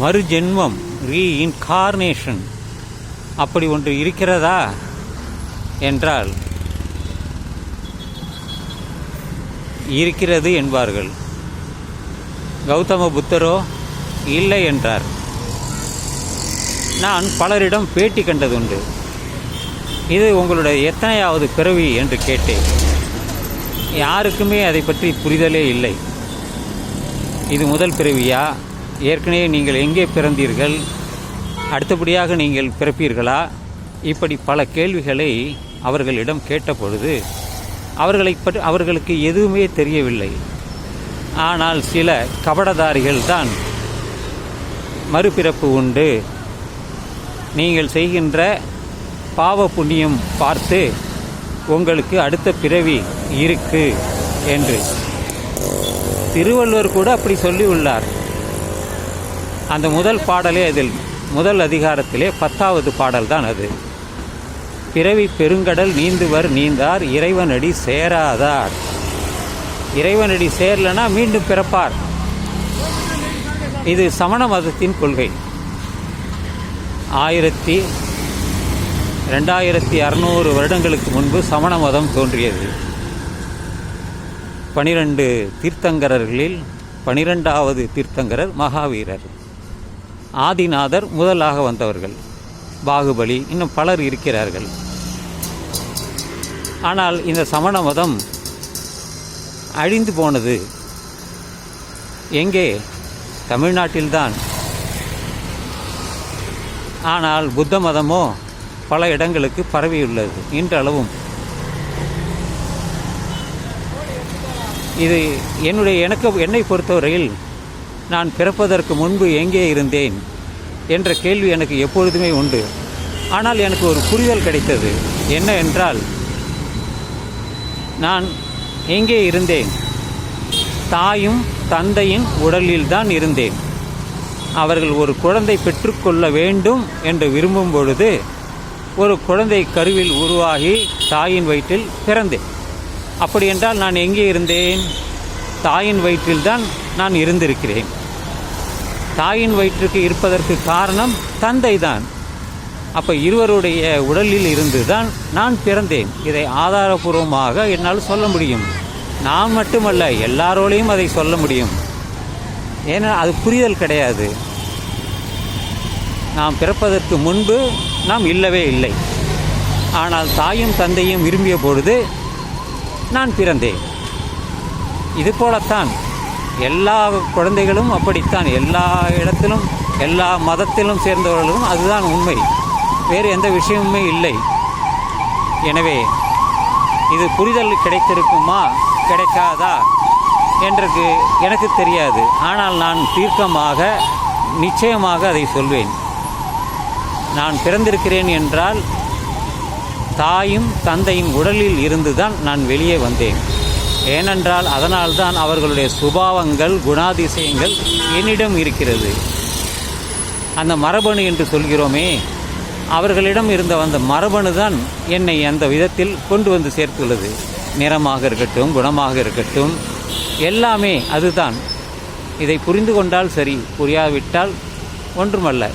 மறுஜென்மம் reincarnation அப்படி ஒன்று இருக்கிறதா? என்றால் இருக்கிறது என்பார்கள். கௌதம புத்தரோ இல்லை என்றார். நான் பலரிடம் பேட்டி கண்டதுண்டு. இது உங்களுடைய எத்தனையாவது பிறவி என்று கேட்டேன். யாருக்குமே அதை பற்றி புரிதலே இல்லை. இது முதல் பிறவியா? ஏற்கனவே நீங்கள் எங்கே பிறந்தீர்கள்? அடுத்தபடியாக நீங்கள் பிறப்பீர்களா? இப்படி பல கேள்விகளை அவர்களிடம் கேட்டபொழுது அவர்களை பற்றி அவர்களுக்கு எதுவுமே தெரியவில்லை. ஆனால் சில கபடதாரிகள் தான் மறுபிறப்பு உண்டு. நீங்கள் செய்கின்ற பாவ புண்ணியம் பார்த்து உங்களுக்கு அடுத்த பிறவி இருக்கு என்று. திருவள்ளுவர் கூட அப்படி சொல்லி உள்ளார் அந்த முதல் பாடலே அதில் முதல் அதிகாரத்திலே பத்தாவது பாடல் தான் அது. பிறவி பெருங்கடல் நீந்துவர் நீந்தார் இறைவனடி சேராதார். இறைவனடி சேரலனா மீண்டும் பிறப்பார். இது சமண மதத்தின் கொள்கை. ஆயிரத்தி ரெண்டாயிரத்தி அறநூறு வருடங்களுக்கு முன்பு சமண மதம் தோன்றியது. பனிரெண்டு தீர்த்தங்கரர்களில் பனிரெண்டாவது தீர்த்தங்கரர் மகாவீரர். ஆதிநாதர் முதலாக வந்தவர்கள். பாகுபலி இன்னும் பலர் இருக்கிறார்கள். ஆனால் இந்த சமண மதம் அழிந்து போனது. எங்கே? தமிழ்நாட்டில்தான். ஆனால் புத்த மதமோ பல இடங்களுக்கு பரவியுள்ளது இன்றளவும். இது என்னுடைய எனக்கு என்னை பொறுத்தவரையில் நான் பிறப்பதற்கு முன்பு எங்கே இருந்தேன்? என்ற கேள்வி எனக்கு எப்பொழுதுமே உண்டு. ஆனால் எனக்கு ஒரு புரிதல் கிடைத்தது. என்ன என்றால் நான் எங்கே இருந்தேன்? தாயும் தந்தையின் உடலில்தான் இருந்தேன். அவர்கள் ஒரு குழந்தை பெற்றுக்கொள்ள வேண்டும் என்று விரும்பும் பொழுது ஒரு குழந்தை கருவில் உருவாகி தாயின் வயிற்றில் பிறந்தேன். அப்படி என்றால் நான் எங்கே இருந்தேன்? தாயின் வயிற்றில்தான் நான் இருந்திருக்கிறேன். தாயின் வயிற்றுக்கு இருப்பதற்கு காரணம் தந்தை தான் அப்போ இருவருடைய உடலில் இருந்து தான் நான் பிறந்தேன். இதை ஆதாரபூர்வமாக என்னால் சொல்ல முடியும். நான் மட்டுமல்ல எல்லாரோடையும் அதை சொல்ல முடியும். ஏன்னா அது புரிதல் கிடையாது. நாம் பிறப்பதற்கு முன்பு நாம் இல்லவே இல்லை. ஆனால் தாயும் தந்தையும் விரும்பிய பொழுது நான் பிறந்தேன். இது போலத்தான். எல்லா குழந்தைகளும் அப்படித்தான். எல்லா இடத்திலும் எல்லா மதத்திலும் சேர்ந்தவர்களும் அதுதான் உண்மை. வேறு எந்த விஷயமுமே இல்லை. எனவே இது புரிதல் கிடைத்திருக்குமா? கிடைக்காதா? என்றது எனக்கு தெரியாது. ஆனால் நான் தீர்க்கமாக நிச்சயமாக அதை சொல்வேன். நான் பிறந்திருக்கிறேன் என்றால் தாயும் தந்தையின் உடலில் இருந்துதான் நான் வெளியே வந்தேன். ஏனென்றால் அதனால்தான் அவர்களுடைய சுபாவங்கள் குணாதிசயங்கள் என்னிடம் இருக்கிறது. அந்த மரபணு என்று சொல்கிறோமே அவர்களிடம் இருந்த அந்த மரபணு தான் என்னை அந்த விதத்தில் கொண்டு வந்து சேர்த்துள்ளது. நிறமாக இருக்கட்டும் குணமாக இருக்கட்டும் எல்லாமே அதுதான். இதை புரிந்து கொண்டால் சரி புரியாவிட்டால் ஒன்றுமல்ல.